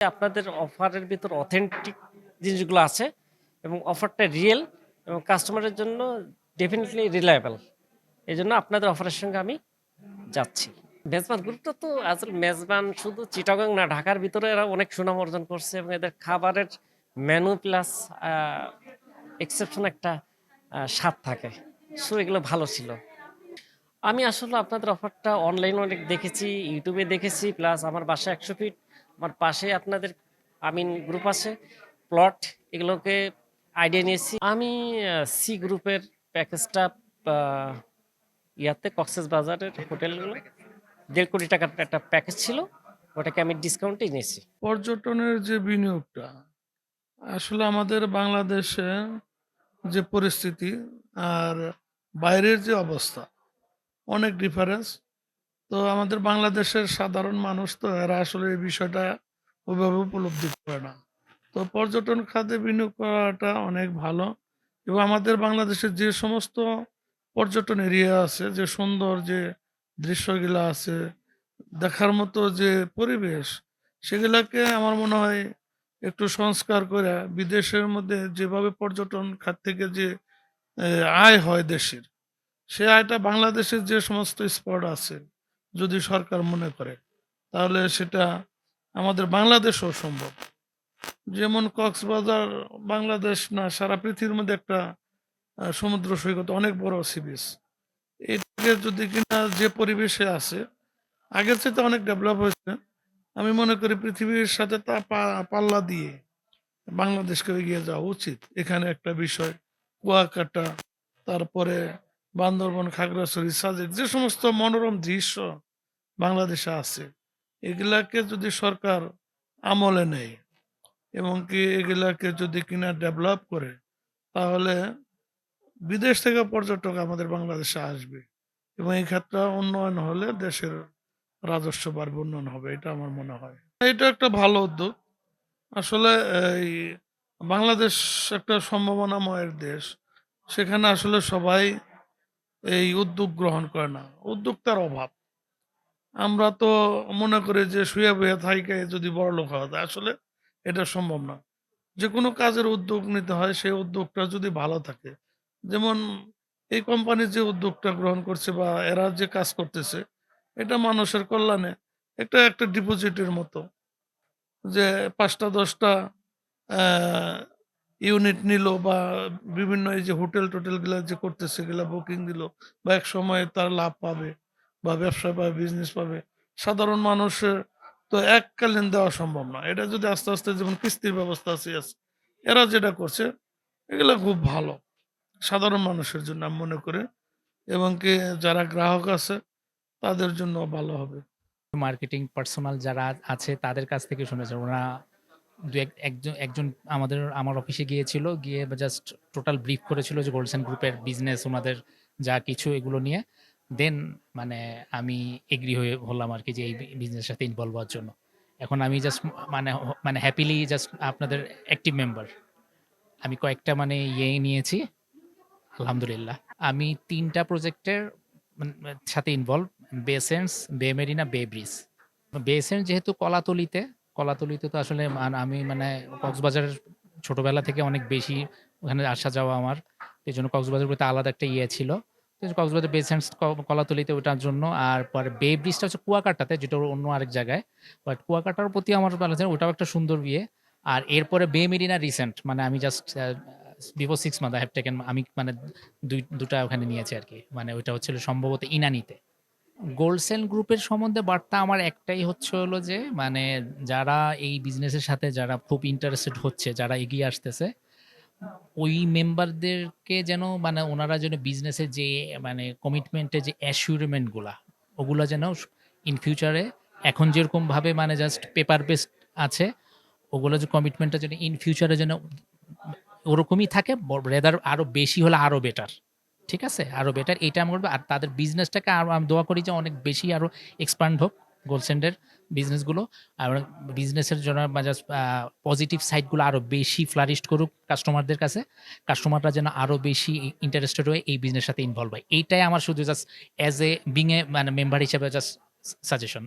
আপনাদের অফারের ভিতর অথেন্টিক জিনিসগুলো আছে এবং অফারটা রিয়েল এবং কাস্টমারের জন্য ডেফিনেটলি রিলায়েবল এই জন্য আপনাদের অফারের সঙ্গে আমি যাচ্ছি। মেজবান, গ্রুপটা তো আসলে মেজবান, শুধু চিটাগং না, ঢাকার ভিতরে এরা অনেক সুনাম অর্জন করছে এবং এদের খাবারের মেনু প্লাস এক্সেপশন একটা স্বাদ থাকে। সো এগুলো ভালো ছিল। আমি আসলে আপনাদের অফারটা অনলাইনে অনেক দেখেছি ইউটিউবে দেখেছি প্লাস আমার বাসা একশো ফিট আমার পাশে আপনাদের আমিন গ্রুপ আছে প্লট এগুলোকে আইডিয়া নিয়েছি। আমি সি গ্রুপের প্যাকেজটা ইয়াতে কক্সেস বাজারের হোটেলগুলো দেড় কোটি টাকার একটা প্যাকেজ ছিল, ওটাকে আমি ডিসকাউন্টে নিয়েছি। পর্যটনের যে বিনিয়োগটা, আসলে আমাদের বাংলাদেশে যে পরিস্থিতি আর বাইরের যে অবস্থা, অনেক ডিফারেন্স তো আমাদের বাংলাদেশের সাধারণ মানুষ তো এরা আসলে এই বিষয়টা ওইভাবে উপলব্ধি করে না। তো পর্যটন খাতে বিনিয়োগ করাটা অনেক ভালো এবং আমাদের বাংলাদেশের যে সমস্ত পর্যটন এরিয়া আছে, যে সুন্দর যে দৃশ্যগুলো আছে, দেখার মতো যে পরিবেশ, সেগুলাকে আমার মনে হয় একটু সংস্কার করে বিদেশের মধ্যে যেভাবে পর্যটন খাত থেকে যে আয় হয় দেশের, সে আয়টা বাংলাদেশের যে সমস্ত স্পট আছে যদি সরকার মনে করে, তাহলে সেটা আমাদের বাংলাদেশও সম্ভব। যেমন কক্সবাজার, বাংলাদেশ না, সারা পৃথিবীর মধ্যে একটা সমুদ্র সৈকত, অনেক বড় সি বিচ এটাকে যদি কিনা যে পরিবেশে আছে, আগের চাইতে অনেক ডেভেলপ হয়েছে। আমি মনে করি পৃথিবীর সাথে তা পাল্লা দিয়ে বাংলাদেশকে এগিয়ে যাওয়া উচিত। এখানে একটা বিষয়, কুয়াকাটা, তারপরে বান্দরবন, খাগড়াছড়ি, সাজেক, যে সমস্ত মনোরম দৃশ্য বাংলাদেশে আছে, এগুলাকে যদি সরকার আমলে নেয় এবং কি এগুলাকে যদি কিনা ডেভেলপ করে, তাহলে বিদেশ থেকে পর্যটক আমাদের বাংলাদেশে আসবে এবং এই ক্ষেত্রে উন্নয়ন হলে দেশের রাজস্ব বাড়বে, উন্নয়ন হবে, এটা আমার মনে হয়। এটা একটা ভালো উদ্যোগ। আসলে, এই বাংলাদেশ একটা সম্ভাবনাময়ের দেশ, সেখানে আসলে সবাই এই উদ্যোগ গ্রহণ করে না। উদ্যোক্তার অভাব। আমরা তো মনে করি যে শুয়ে বয়ে থাইকে যদি বড় লোক যায়, আসলে এটা সম্ভব না। যে কোনো কাজের উদ্যোগ নিতে হয়, সেই উদ্যোগটা যদি ভালো থাকে। যেমন এই কোম্পানি যে উদ্যোগটা গ্রহণ করছে বা এরা যে কাজ করতেছে, এটা মানুষের কল্যাণে একটা একটা ডিপোজিটের মতো। যে পাঁচটা, দশটা ইউনিট নিল বা বিভিন্ন এই যে হোটেল টোটেলগুলা যে করতেছে এগুলা বুকিং দিল বা এক সময় তার লাভ পাবে বা ব্যবসা পাবে বিজনেস পাবে। সাধারণ মানুষের তো এককালীন দেওয়া সম্ভব না। এটা যদি আস্তে আস্তে যেমন কিস্তির ব্যবস্থা আছে, এরা যেটা করছে এগুলো খুব ভালো। সাধারণ মানুষের জন্য আমি মনে করি এবং কি যারা গ্রাহক আছে তাদের জন্য ভালো হবে। মার্কেটিং পার্সোনাল যারা আছে তাদের কাছ থেকে শুনেছে ওরা দু এক, একজন একজন আমাদের, আমার অফিসে গিয়েছিল, গিয়ে জাস্ট টোটাল ব্রিফ করেছিল যে গোল্ডসেন গ্রুপের বিজনেস ওনাদের যা কিছু এগুলো নিয়ে। দেন মানে আমি এগ্রি হয়ে হলাম আর কি যে এই বিজনেসের সাথে ইনভলভ হওয়ার জন্য। এখন আমি জাস্ট মানে মানে হ্যাপিলি জাস্ট আপনাদের অ্যাক্টিভ মেম্বার আমি কয়েকটা মানে ইয়ে নিয়েছি, আলহামদুলিল্লাহ। আমি তিনটা প্রজেক্টের সাথে ইনভলভ বেসেন্স বে মেরিনা বে ব্রিজ বেসেন্স যেহেতু কলাতলিতে কলাতলিতে তো আসলে আমি মানে কক্সবাজারের ছোটবেলা থেকে অনেক বেশি ওখানে আসা যাওয়া আমার। এই জন্য কক্সবাজার প্রতি আলাদা একটা ইয়ে ছিল। কক্সবাজার বেসেন্স কলাতলিতে ওটার জন্য আর পরে বে ব্রিজটা হচ্ছে কুয়াকাটাতে, যেটা অন্য আরেক জায়গায়। বাট কুয়াকাটার প্রতি আমার ভালো ওটাও একটা সুন্দর বিয়ে আর এরপরে বে মেরিনা রিসেন্ট মানে আমি just before six month I have taken আমি মানে দুই দুটা ওখানে নিয়েছি আর কি মানে ওইটা হচ্ছিল সম্ভবত ইনানিতে। গোল্ডসেল গ্রুপের সম্বন্ধে বার্তা আমার একটাই হচ্ছে হলো যে মানে যারা এই বিজনেসের সাথে যারা খুব ইন্টারেস্টেড হচ্ছে, যারা এগিয়ে আসতেছে, ওই মেম্বারদেরকে যেন মানে ওনারা যেন বিজনেসের যে মানে কমিটমেন্টের যে অ্যাসিউরমেন্টগুলা ওগুলো যেন ইন ফিউচারে এখন যেরকমভাবে মানে জাস্ট পেপার বেসড আছে, ওগুলো যে কমিটমেন্টটা যেন ইন ফিউচারে যেন ওরকমই থাকে রেদার আরও বেশি হলে আরও বেটার ঠিক আছে? আরও বেটার এটা আমি করব আর তাদের বিজনেসটাকে আরও আমি দোয়া করি যে অনেক বেশি আরও এক্সপান্ড হোক গোলসেন্ডের বিজনেসগুলো আর বিজনেসের জন্য পজিটিভ সাইডগুলো আরও বেশি ফ্লারিস্ট করুক কাস্টমারদের কাছে। কাস্টমাররা যেন আরও বেশি ইন্টারেস্টেড হয়ে এই বিজনেসের সাথে ইনভলভ হয়। এইটাই আমার শুধু just as a being a মানে মেম্বার হিসেবে জাস্ট সাজেশন